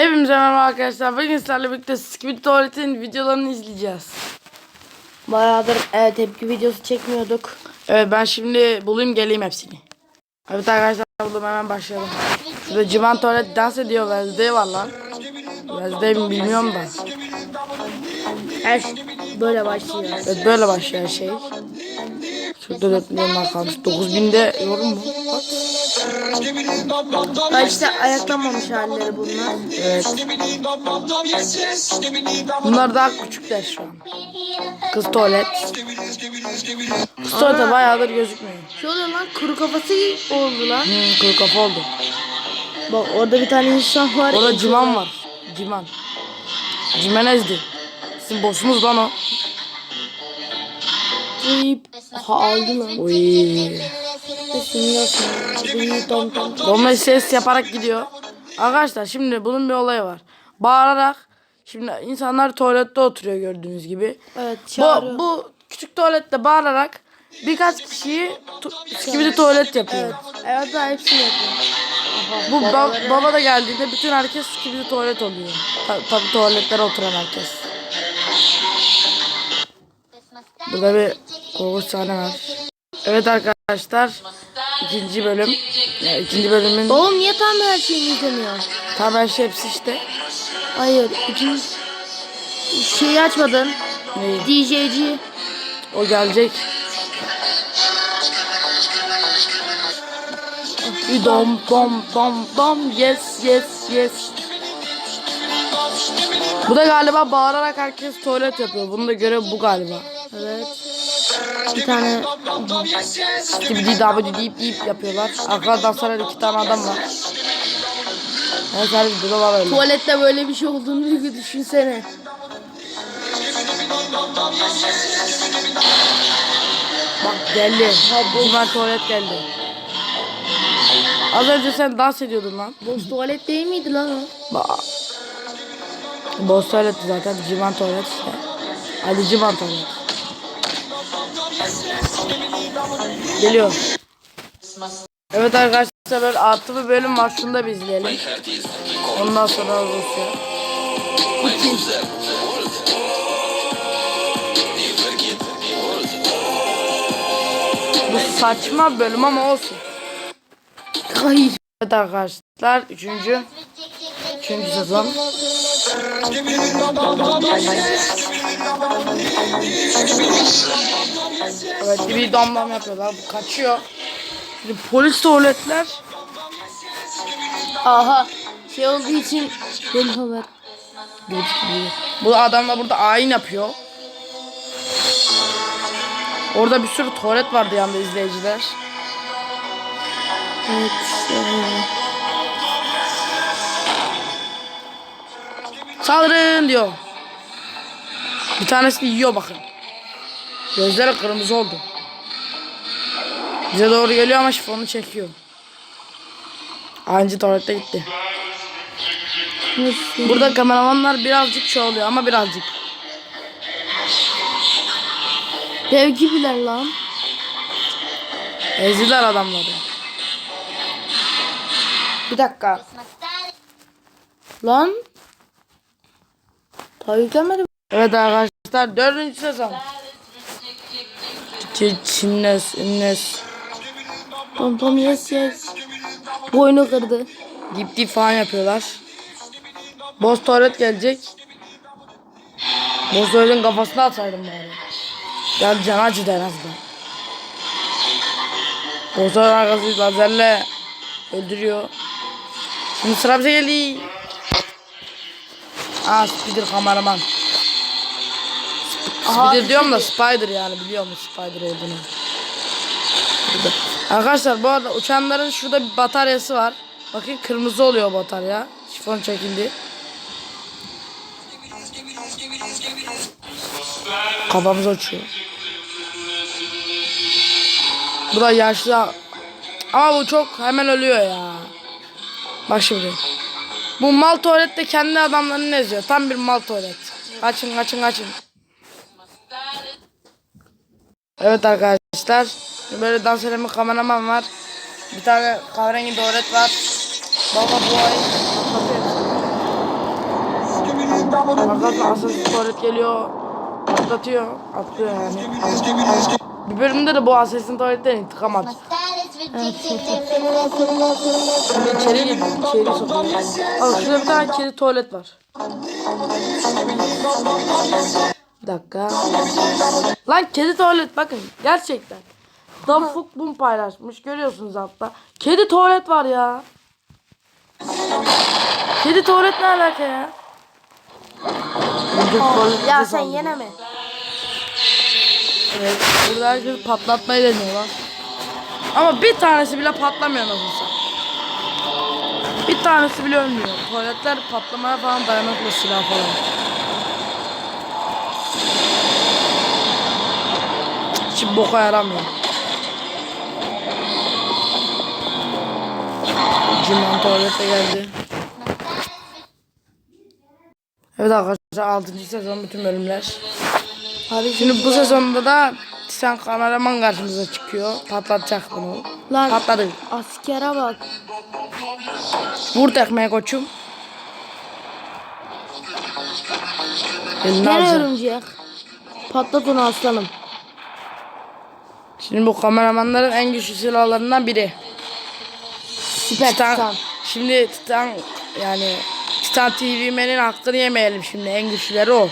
Hepimize merhaba arkadaşlar. Bugün sizlerle birlikte Skibidi Tuvalet'in videolarını izleyeceğiz. Bayağıdır e, tepki videosu çekmiyorduk. Evet ben şimdi bulayım geleyim hepsini. Evet arkadaşlar buldum hemen başlayalım. Şurada Civan Tuvalet dans ediyor. Wednesday var lan. Wednesday mi bilmiyorum da. Her şey böyle başlıyor. Evet böyle başlıyor her şey. Şurada 4 milyonlar kalmış. 9000'de yorum mu? Bak. Ha işte ayaklanmamış halleri bunlar. Evet. Bunlar daha küçükler şu an. Kız tuvalet. Kız tuvalete bayağıdır gözükmüyor. Şey oluyor lan kuru kafası oldu lan. Hmm, kuru kafa oldu. Bak orada bir tane insan var. Orada Ciman var. Ciman. Cimenez'di. Sizin boss'unuz lan o. Deyip ha aldı lan. Oy. Tom tom. Domla ses yaparak gidiyor. Arkadaşlar şimdi bunun bir olayı var. Bağırarak şimdi insanlar tuvalette oturuyor gördüğünüz gibi. Evet Bu, çağırıyor. bu küçük tuvalette bağırarak birkaç kişiyi tu, skibidi tuvalet yapıyor. Evet. Evet daha hepsini yapıyor. Bu ba- baba da geldiğinde bütün herkes skibidi tuvalet oluyor. Ta- tabii tuvaletlere oturan herkes. Burada bir korkunç sahne var. Evet arkadaşlar ikinci bölüm. Ya, ikinci bölümün Oğlum niye tam her şeyini izlemiyor? tam her şey hepsi işte. Hayır. ikinci şeyi açmadın. Neyi? DJ'ci. O gelecek. Dom dom dom dom yes yes yes. Bu da galiba bağırarak herkes tuvalet yapıyor. Bunun da görev bu galiba. Evet. Bir tane Skibidi dabidi deyip deyip yapıyorlar. Arkada danslar iki tane adam var. Evet her videoda var öyle. tuvalette böyle bir şey olduğunu bir düşünsene. Bak geldi. Cimen tuvalet geldi. Az önce sen dans ediyordun lan. Boş tuvalet değil miydi lan o? Ba Boss tuvalet zaten Civan tuvalet işte. Ali Civan tuvalet. Geliyor. Evet arkadaşlar böyle artı bir bölüm var şunu da bir izleyelim. Ondan sonra Rusya. Bu saçma bölüm ama olsun. Hayır. Evet arkadaşlar üçüncü üçüncü sezon. Evet bir damlama yapıyorlar. Bu kaçıyor. Şimdi polis tuvaletler. Aha. Şey olduğu için geliyorlar. Bu adam da burada ayin yapıyor. Orada bir sürü tuvalet vardı yanında izleyiciler. Evet. Saldırın diyor. Bir tanesini yiyor bakın. Gözleri kırmızı oldu. Bize doğru geliyor ama şifonu çekiyor. Aynı tuvalete gitti. Burada kameramanlar birazcık oluyor ama birazcık. Dev gibiler lan. Ezdiler adamları. Bir dakika. Lan. Yüklenmedi mi? Evet arkadaşlar dördüncü sezon. Çinnes, Innes, tom yes yes. Boynu kırdı. dip dip falan yapıyorlar. Boss tuvalet gelecek. Boss tuvaletin kafasına atsaydım bari. Gel can acıdı en azından. Boss tuvalet arkası lazerle öldürüyor. Şimdi sıra bize geldi. Aa Spider kameraman. Spider diyorum da Spider yani biliyor musun Spider olduğunu. Burada. Arkadaşlar bu arada uçanların şurada bir bataryası var. Bakın kırmızı oluyor batarya. Şifon çekildi. Kafamız uçuyor. Bu da yaşlı. Ama bu çok hemen ölüyor ya. Bak şimdi. Bu mal tuvalette kendi adamlarını eziyor. Tam bir mal tuvalet. Kaçın kaçın kaçın. Evet arkadaşlar. Böyle dans eden bir kameraman var. Bir tane kahverengi tuvalet var. Baba boy. Kapıyor. Arkasına asıl tuvalet geliyor. Atlatıyor. Atlıyor yani. Bir bölümde de bu Assassin tuvaletten intikam at. İçeri girdim. İçeri sokuyor. Al şurada bir tane kedi tuvalet var. Bir dakika. Lan kedi tuvalet bakın. Gerçekten. Dafuk bum paylaşmış. Görüyorsunuz altta. Kedi tuvalet var ya. Kedi tuvalet ne alaka ya? Ya sen saldırıyor. yine mi? Evet, burada herkes patlatmayı deniyorlar. Ama bir tanesi bile patlamıyor nasılsa. Bir tanesi bile ölmüyor. Tuvaletler patlamaya falan dayanıklı silah falan. Hiç boka yaramıyor. Ciman tuvalete geldi. Evet arkadaşlar 6. sezon bütün bölümler. Abi Şimdi bu sezonda da Titan kameraman karşımıza çıkıyor. Patlatacak bunu. Lan. Patladı. askere bak. Vur tekmeye koçum. Elini örümcek. Patlat onu aslanım. Şimdi bu kameramanların en güçlü silahlarından biri. Süper Titan. Titan. Şimdi Titan yani Titan TV Men'in hakkını yemeyelim şimdi. En güçlüleri o.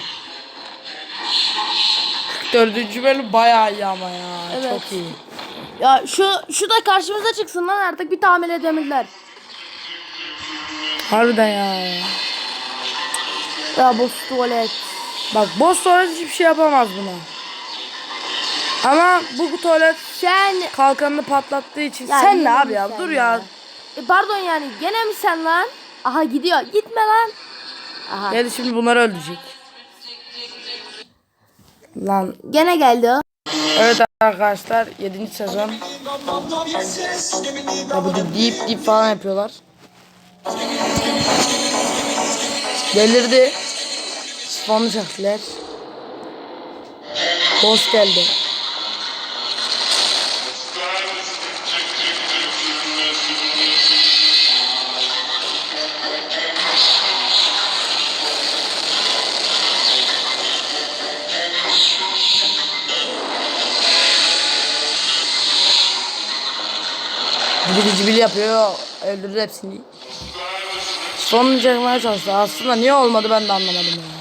44. bölüm bayağı iyi ama ya. Evet. Çok iyi. Ya şu şu da karşımıza çıksın lan artık bir tamir edemediler. Harbiden ya. Ya boss tuvalet. Bak boss tuvalet hiçbir şey yapamaz buna. Ama bu tuvalet Sen kalkanını patlattığı için Ya sen yine ne mi abi ya sen dur ya? ya. E pardon yani gene mi sen lan? Aha gidiyor. Gitme lan. Aha. Geldi şimdi bunları öldürecek. Lan Gene geldi o. evet arkadaşlar 7. sezon. Ya bu deyip deyip falan yapıyorlar. Delirdi. Sifonlu çektiler. Boss geldi. Cibili cibili yapıyor. Öldürdü hepsini. Sonunu çekmeye çalıştı. Aslında niye olmadı ben de anlamadım ya.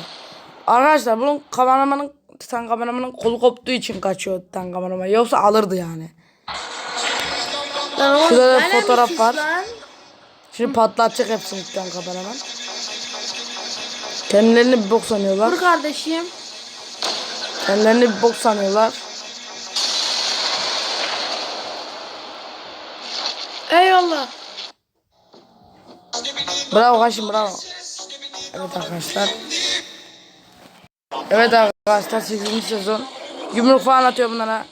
Arkadaşlar bunun kameramanın Titan kameramanın kolu koptuğu için kaçıyor Titan kameraman. Yoksa alırdı yani. Lan Şurada da fotoğraf var. lan? Şimdi patlatacak hepsini Titan kameraman. Kendilerini bir bok sanıyorlar. Dur kardeşim. Kendilerini bir bok sanıyorlar. Eyvallah. Bravo Haşim bravo. Evet arkadaşlar. Evet arkadaşlar 8. sezon. Yumruk falan atıyor bunlara.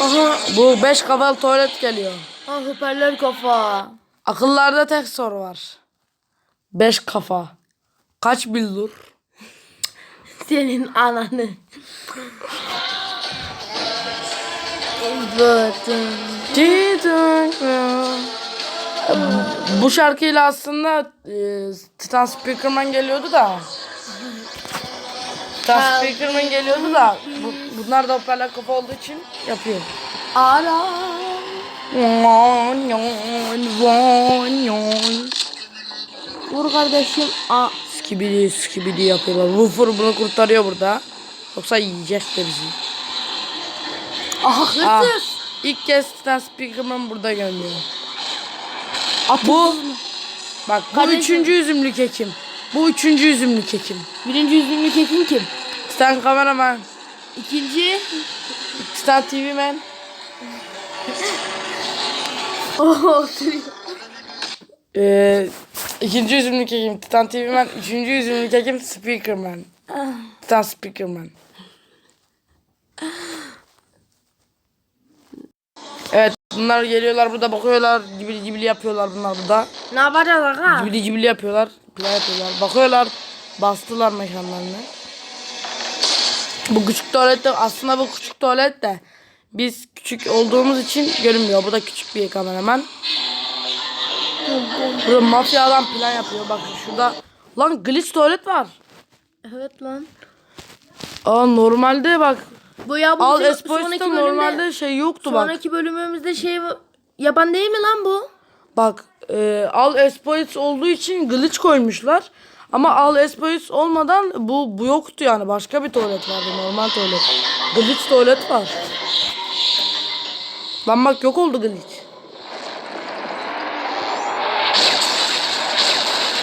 Aha. Bu 5 kafalı tuvalet geliyor. Ah hoparlör kafa. Akıllarda tek soru var. 5 kafa. Kaç billur? Senin ananı. Bu şarkıyla aslında e, Titan Speakerman geliyordu da. Titan Speakerman geliyordu da bu, bunlar da hoparlör kafa olduğu için yapıyor. Ara. Vur kardeşim. Aa. Skibidi skibidi yapıyorlar. Woofer bunu kurtarıyor burada. Yoksa yiyecekti bizi. Ah Ah, hırsız. ilk kez Titan Speakerman burada görünüyor. Atın Bu bak bu Kardeşim. üçüncü üzümlü kekim. Bu üçüncü üzümlü kekim. Birinci yüzünlü kekin kim? Titan kameraman. İkinci. Titan TV man. Oh. Ee, ikinci üzümlü kekim Titan TV man. Üçüncü üzümlü kekim Speakerman. Titan Speakerman. Evet bunlar geliyorlar burada bakıyorlar cibili cibili yapıyorlar bunlar burada. Ne yapacağız aga? Cibili cibili yapıyorlar. Plan yapıyorlar. Bakıyorlar. Bastılar mekanlarını. Bu küçük tuvalet de aslında bu küçük tuvalet de biz küçük olduğumuz için görünmüyor. Bu da küçük bir kameraman. Burada mafya adam plan yapıyor. Bak şurada. Lan glitch tuvalet var. Evet lan. Aa normalde bak. Bu ya bu Al bizim Esposito normalde şey yoktu bak. sonraki bölümümüzde şey yapan değil mi lan bu? Bak e, Al Espoits olduğu için glitch koymuşlar. Ama Al Espoits olmadan bu bu yoktu yani. Başka bir tuvalet vardı. Normal tuvalet. Glitch tuvalet var. Lan bak yok oldu glitch.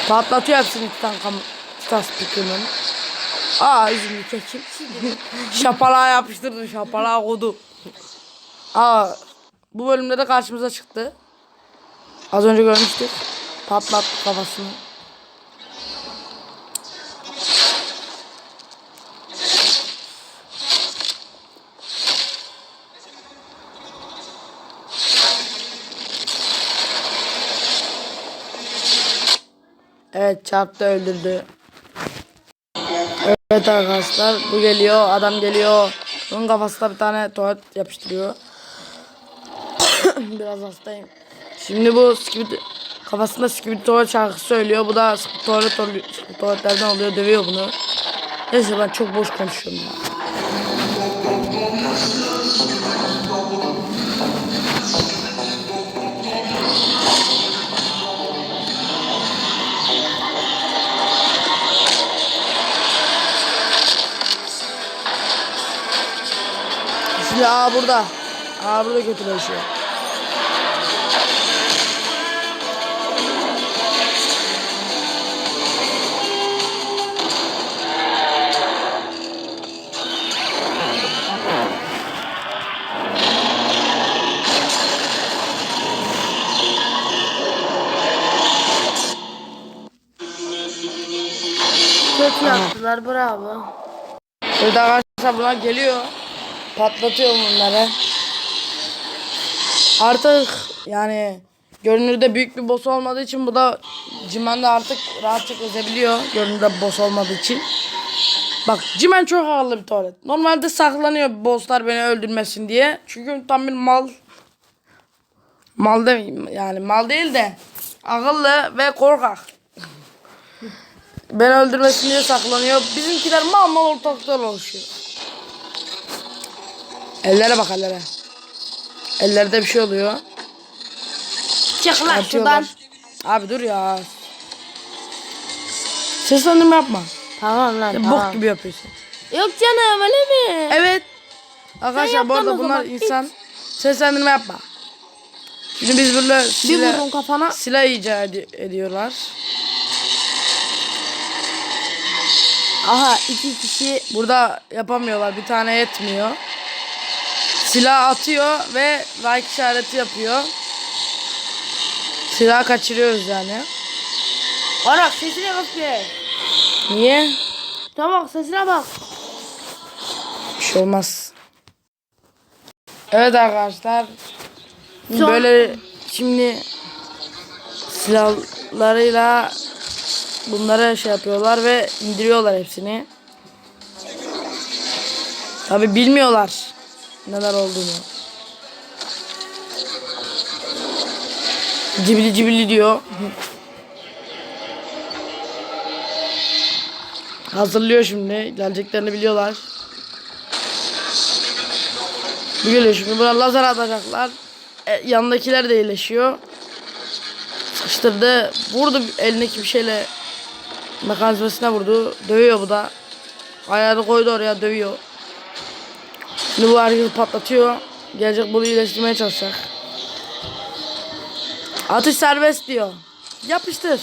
Patlatıyor hepsini Titan kam Titan Speaker'ın. Aa üzümlü kekim. şapalağa yapıştırdı. Şapalağa kodu. Aa bu bölümde de karşımıza çıktı. Az önce görmüştük. Patlattı kafasını. Evet çarptı öldürdü. Evet arkadaşlar bu geliyor adam geliyor. Bunun kafasına bir tane tuvalet yapıştırıyor. Biraz hastayım. Şimdi bu skibidi, kafasında skibidi tuvalet şarkısı söylüyor. Bu da tuvalet oluyor, tuvaletlerden oluyor. Dövüyor bunu. Neyse ben çok boş konuşuyorum ya. Şimdi aa burada. Aa burada kötüleşiyor. Kötü yaptılar bravo. Evet arkadaşlar bunlar geliyor. Patlatıyor bunları. Artık yani görünürde büyük bir boss olmadığı için bu da Cimen de artık rahatça ezebiliyor. Görünürde boss olmadığı için. Bak Cimen çok akıllı bir tuvalet. Normalde saklanıyor bosslar beni öldürmesin diye. Çünkü tam bir mal. Mal demeyeyim yani mal değil de akıllı ve korkak. Beni öldürmesin diye saklanıyor. Bizimkiler mal mal ortaklar oluşuyor. Ellere bak ellere. Ellerde bir şey oluyor. Çık lan şuradan. Abi dur ya. Seslendirme yapma. Tamam lan Ya tamam. Bok gibi yapıyorsun. Yok canım öyle mi? Evet. Arkadaşlar bu arada bunlar insan. Seslendirme yapma. Şimdi biz böyle silah, kafana. silah icat ed- ediyorlar. Aha iki kişi Burada yapamıyorlar. Bir tane yetmiyor. Silah atıyor ve like işareti yapıyor. Silah kaçırıyoruz yani. Arak sesine bak be. Niye? Tamam sesine bak. Bir şey olmaz. Evet arkadaşlar. Son- Böyle şimdi silahlarıyla bunları şey yapıyorlar ve indiriyorlar hepsini. Tabi bilmiyorlar neler olduğunu. Cibili cibili diyor. Hazırlıyor şimdi. Geleceklerini biliyorlar. Bu geliyor şimdi. Buna lazer atacaklar. E, yanındakiler de iyileşiyor. Sıkıştırdı. Vurdu elindeki bir şeyle. Mekanizmasına vurdu. Dövüyor bu da. Ayağını koydu oraya dövüyor. Şimdi bu herkesi patlatıyor. Gelecek bunu iyileştirmeye çalışacak. Atış serbest diyor. Yapıştır.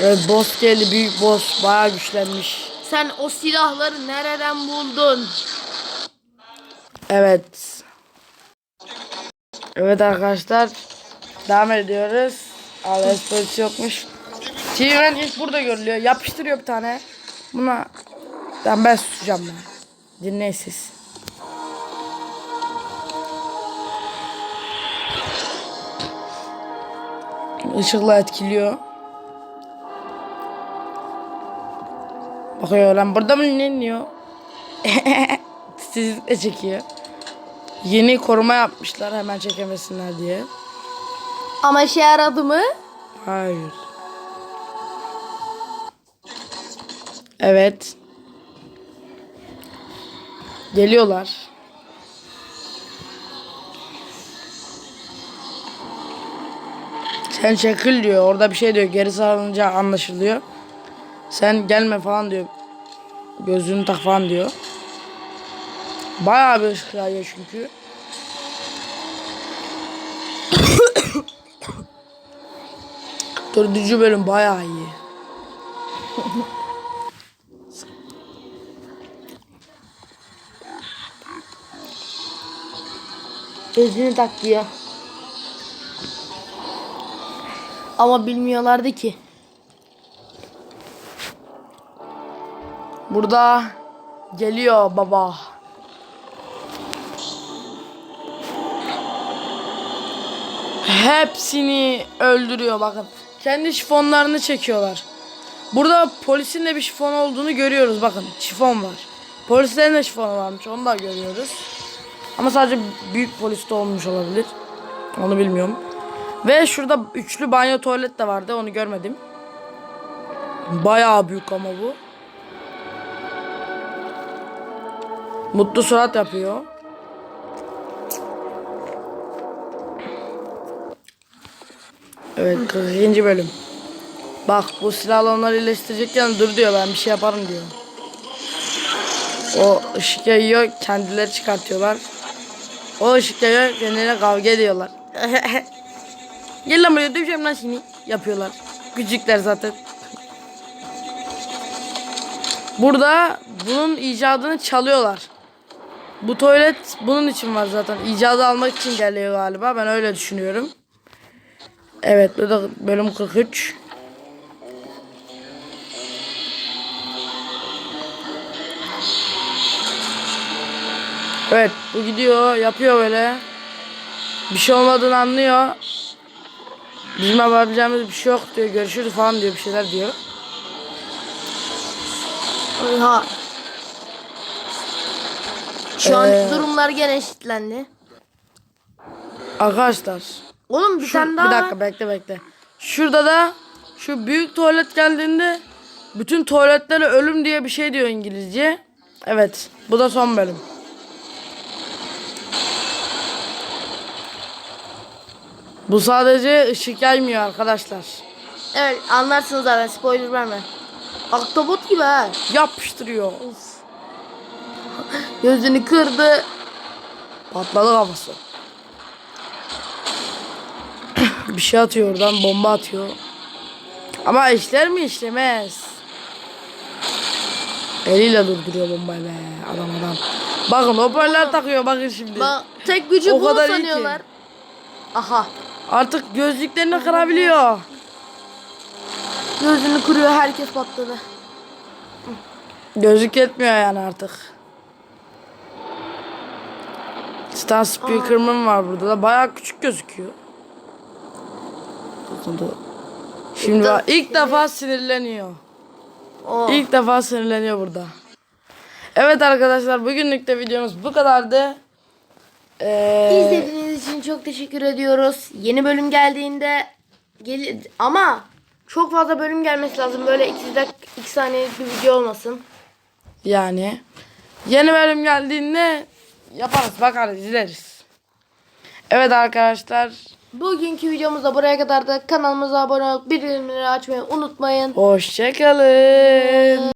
Evet boss geldi büyük boss. Bayağı güçlenmiş. Sen o silahları nereden buldun? Evet. Evet arkadaşlar. Devam ediyoruz. Al esprisi yokmuş. T-Ren ilk burada görülüyor. Yapıştırıyor bir tane. Buna ben ben susacağım ben. Dinleyin siz. Işıkla etkiliyor. Bakıyor lan burada mı ne diyor? Sizlikle çekiyor. Yeni koruma yapmışlar hemen çekemesinler diye. Ama işe yaradı mı? Hayır. Evet. Geliyorlar. Sen çekil diyor. Orada bir şey diyor. Geri sarılınca anlaşılıyor. Sen gelme falan diyor. Gözlüğünü tak falan diyor. Bayağı bir ışık çünkü. Dördüncü bölüm bayağı iyi. Gözünü tak diyor. Ama bilmiyorlardı ki. Burada geliyor baba. Hepsini öldürüyor bakın. Kendi şifonlarını çekiyorlar. Burada polisin de bir şifon olduğunu görüyoruz bakın. Şifon var. Polislerin de şifonu varmış onu da görüyoruz. Ama sadece büyük poliste olmuş olabilir. Onu bilmiyorum. Ve şurada üçlü banyo tuvalet de vardı onu görmedim. Bayağı büyük ama bu. Mutlu surat yapıyor. Evet 42. bölüm. Bak bu silahla onları iyileştirecekken dur diyor ben bir şey yaparım diyor. O ışık yayıyor kendileri çıkartıyorlar. O ışık yayıyor kendilerine kavga ediyorlar. Gel lan buraya döveceğim lan seni yapıyorlar. Küçükler zaten. Burada bunun icadını çalıyorlar. Bu tuvalet bunun için var zaten. İcadı almak için geliyor galiba. Ben öyle düşünüyorum. Evet bu da bölüm 43. Evet bu gidiyor yapıyor böyle. Bir şey olmadığını anlıyor. Bizim yapabileceğimiz bir şey yok diyor. Görüşürüz falan diyor bir şeyler diyor. Ha. Şu an Ee, durumlar gene eşitlendi. Arkadaşlar Oğlum bir Şu- tane daha bir dakika bekle bekle. Şurada da şu büyük tuvalet geldiğinde bütün tuvaletlere ölüm diye bir şey diyor İngilizce. Evet. Bu da son bölüm. Bu sadece ışık yaymıyor arkadaşlar. Evet anlarsınız zaten spoiler verme. Ahtapot gibi ha. Yapıştırıyor. Gözünü kırdı. Patladı kafası. bir şey atıyor oradan bomba atıyor. Ama işler mi işlemez. Eliyle durduruyor bombayı be adam adam. Bakın hoparlör takıyor bakın şimdi. Bak tek gücü O bu kadar iyi ki. sanıyorlar. Aha. Artık gözlüklerini kırabiliyor. Gözünü kırıyor herkes patladı. Gözlük yetmiyor yani artık. Star speaker'ım var burada da bayağı küçük gözüküyor. Şimdi bak, ilk defa sinirleniyor. O. İlk defa sinirleniyor burada. Evet arkadaşlar bugünlük de videomuz bu kadardı. Ee, İzlediğiniz için çok teşekkür ediyoruz. Yeni bölüm geldiğinde gel ama çok fazla bölüm gelmesi lazım. Böyle 2 dakika 2 saniyelik bir video olmasın. yani yeni bölüm geldiğinde yaparız bakarız izleriz. Evet arkadaşlar Bugünkü videomuz da buraya kadar da kanalımıza abone olup bildirimleri açmayı unutmayın. hoşçakalın.